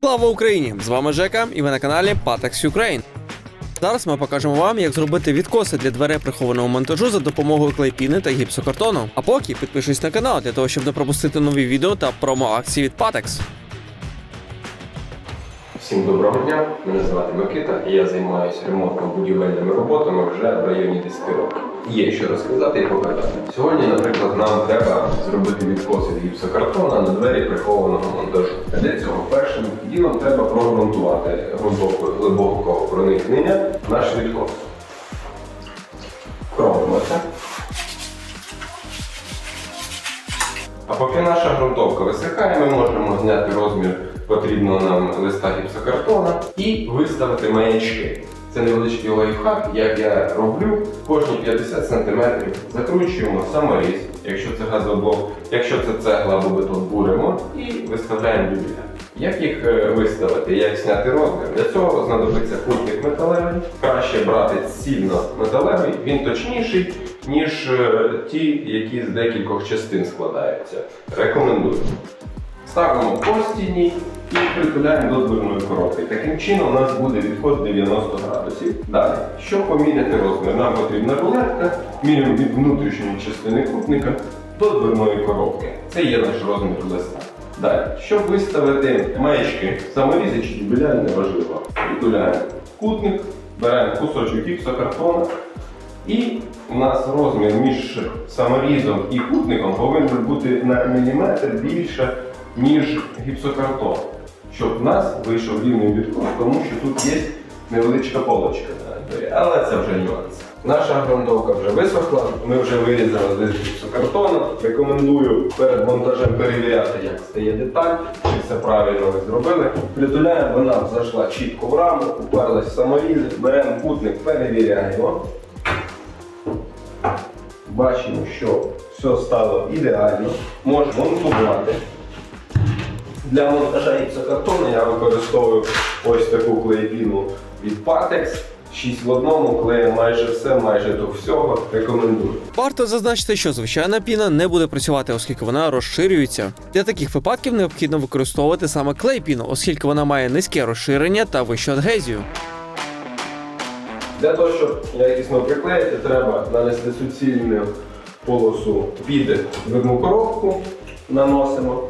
Слава Україні! З вами Жека, і ви на каналі Patex Ukraine. Зараз ми покажемо вам, як зробити відкоси для дверей прихованого монтажу за допомогою клейпіни та гіпсокартону. А поки підпишись на канал для того, щоб не пропустити нові відео та промо-акції від Patex. Всім доброго дня, мене звати Микита, і я займаюся ремонтно-будівельними роботами вже в районі 10 років. Є що розказати і показати. Сьогодні, наприклад, нам треба зробити відкоси з гіпсокартона на двері прихованого монтажу. Для цього першим ділом треба прогрунтувати грунтовкою глибокого проникнення наш відкос. Робимо це. А поки наша ґрунтовка висихає, ми можемо зняти розмір потрібного нам листа гіпсокартона і виставити маячки. Це невеличкий лайфхак, як я роблю кожні 50 см закручуємо саморіз, якщо це газоблок, якщо це цегла або бетон буримо і виставляємо дюбіля. Як їх е, виставити, як зняти розмір? Для цього знадобиться кутник металевий. Краще брати цільно металевий, він точніший, ніж е, ті, які з декількох частин складаються. Рекомендую. Ставимо по стіні і притуляємо до дверної коробки. Таким чином у нас буде відход 90 градусів. Далі, щоб поміряти розмір, нам потрібна рулетка, міряємо від внутрішньої частини кутника до дверної коробки. Це є наш розмір листа. Далі, щоб виставити маячки, саморізи чи дюбеля, неважливо. Притуляємо кутник, беремо кусочок гіпсокартона, і у нас розмір між саморізом і кутником повинен бути на міліметр більше, ніж гіпсокартон, щоб в нас вийшов рівний відкос, тому що тут є невеличка полочка. Але це вже нюанс. Наша ґрунтовка вже висохла, ми вже вирізали лист гіпсокартону. Рекомендую перед монтажем перевіряти, як стає деталь, чи все правильно ви зробили. Притуляємо, вона зайшла чітко в раму, уперлась в саморізи, беремо кутник, перевіряємо. Бачимо, що все стало ідеально. Можемо монтувати. Для монтажа гіпсокартону я використовую ось таку клеєпіну від Patex. 6 в одному, клеє майже все, майже до всього. Рекомендую. Варто зазначити, що звичайна піна не буде працювати, оскільки вона розширюється. Для таких випадків необхідно використовувати саме клейпіну, оскільки вона має низьке розширення та вищу адгезію. Для того, щоб якісно приклеїти, треба нанести суцільну полосу під дверну коробку, наносимо.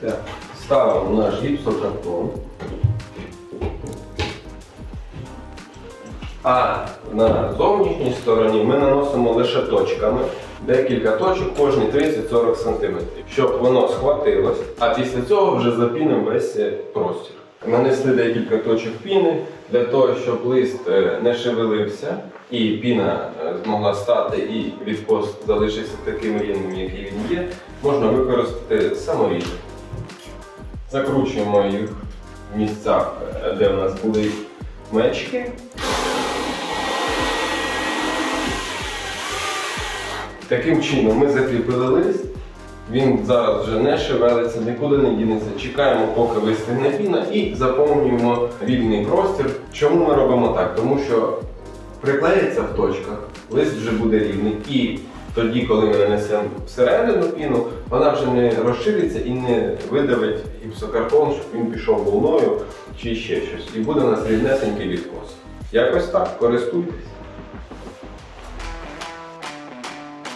Так, ставимо наш гіпсокартон. А на зовнішній стороні ми наносимо лише точками. Декілька точок кожні 30-40 см, щоб воно схватилось, а після цього вже запінимо весь е, простір. Нанесли декілька точок піни для того, щоб лист е, не шевелився і піна е, змогла стати і відкос залишився таким рівним, який він є, можна використати саморізи. Закручуємо їх в місцях, де у нас були мечки. Таким чином ми закріпили лист. Він зараз вже не шевелиться, нікуди не дінеться. Чекаємо, поки вистигне піна, і заповнюємо вільний простір. Чому ми робимо так? Тому що приклеїться в точках, лист вже буде рівний. І тоді, коли ми нанесемо всередину піну, вона вже не розшириться і не видавить гіпсокартон, щоб він пішов волною чи ще щось. І буде у нас рівнесенький відкос. Якось так, користуйтесь.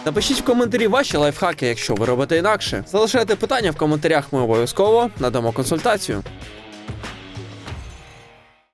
Напишіть в коментарі ваші лайфхаки, якщо ви робите інакше. Залишайте питання в коментарях, ми обов'язково надамо консультацію.